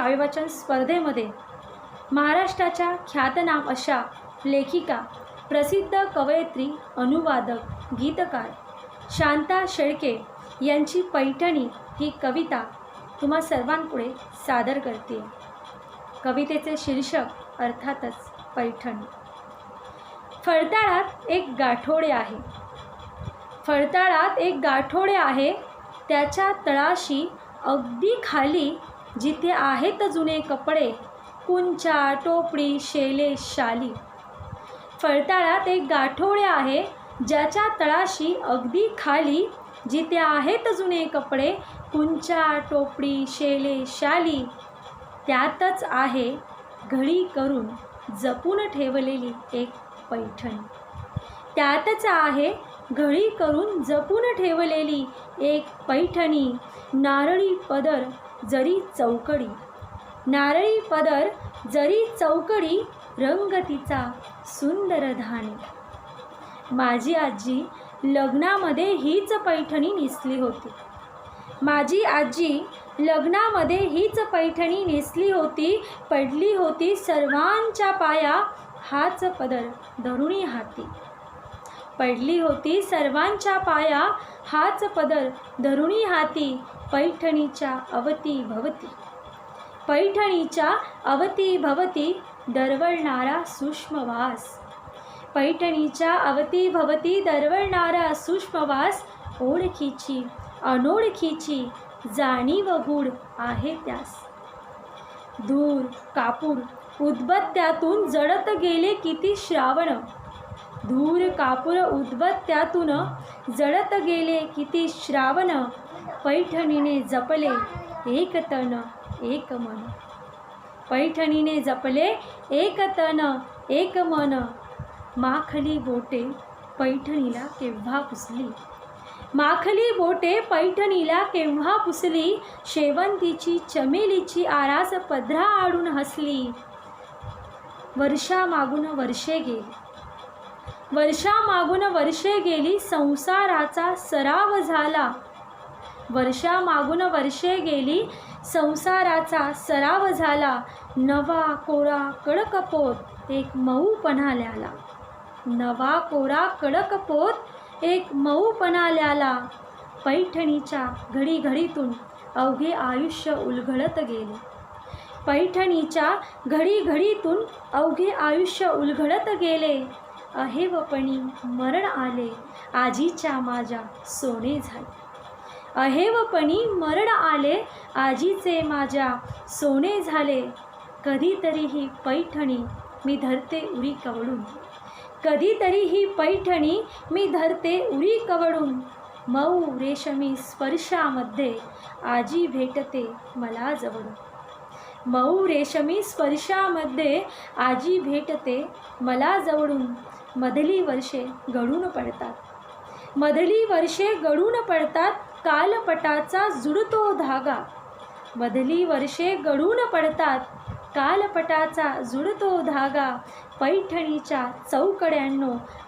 काव्यवाचन स्पर्धेमध्ये महाराष्ट्राच्या ख्यातनाम अशा लेखिका प्रसिद्ध कवयित्री अनुवादक गीतकार शांता शेळके यांची पैठणी ही कविता तुम्हा सर्वांपुढे सादर करते. कवितेचे शीर्षक अर्थातच पैठणी. फळताळात एक गाठोडे आहे. फळताळात एक गाठोडे आहे त्याच्या तळाशी अगदी खाली जिथे आहेत जुने कपडे कुंचा टोपडी शेले शाली. फळताळात एक गाठोडे आहे ज्याच्या तळाशी अगदी खाली जिथे आहेत जुने कपडे कुंचा टोपडी शेले शाली त्यातच आहे घडी करून जपून ठेवलेली एक पैठणी. त्यातच आहे घळी करून जपून ठेवलेली एक पैठणी नारळी पदर जरी चौकडी. नारळी पदर जरी चौकडी रंग तिचा सुंदर धाणी. माझी आजी लग्नामध्ये हीच पैठणी नेसली होती. माझी आजी लग्नामध्ये हीच पैठणी नेसली होती पडली होती सर्वांच्या पाया हाच पदर धरुणी हाती. पडली होती. सर्वांच्या पाया हाच पदर धरुणी हाती पैठणीच्या अवती भवती. पैठणीच्या अवती भवती दरवळणारा सूक्ष्मवास. पैठणीच्या अवती भवती दरवळणारा सूक्ष्मवास ओळखीची अनोळखीची जाणीव गूढ आहे त्यास. धूर कापूर उद्बत्त्यातून जडत गेले किती श्रावण. धूर कापूर उद्बत्त्यातून जळत गेले किती श्रावण पैठणीने जपले एक तन एक मन. पैठणीने जपले एक तन एक मन. माखली बोटे पैठणीला केव्हा पुसली? माखली बोटे पैठणीला केव्हा पुसली? शेवंतीची चमेलीची आरास पधरा आडून हसली. वर्षामागून वर्षे गेली. वर्षामागून वर्षे गेली संसाराचा सराव झाला. वर्षामागून वर्षे गेली संसाराचा सराव झाला. नवा कोरा कडक पोत एक मऊ पणाल्याला. नवा कोरा कडक पोत एक मऊ पणाल्याला. पैठणीच्या घडीघडीतून अवघे आयुष्य उलगडत गेले. पैठणीच्या घडीघडीतून अवघे आयुष्य उलगडत गेले. अहेवपणी मरण आले आजीच्या माझ्या सोने झाले. अहेवपणी मरण आले आजीचे माझ्या सोने झाले. कधीतरी ही पैठणी मी धरते उरी कवडून. कधीतरी ही पैठणी मी धरते उरी कवडून. मऊ रेशमी स्पर्शामध्ये आजी भेटते मला जवळून. मऊ रेशमी स्पर्शामध्ये आजी भेटते मला जवळून. मधली वर्षे गळून पडतात. मधली वर्षे गळून पडतात कालपटाचा जुडतो धागा मधली वर्षे गळून पडतात कालपटाचा जुडतो धागा पैठणीच्या चौकड्यांनो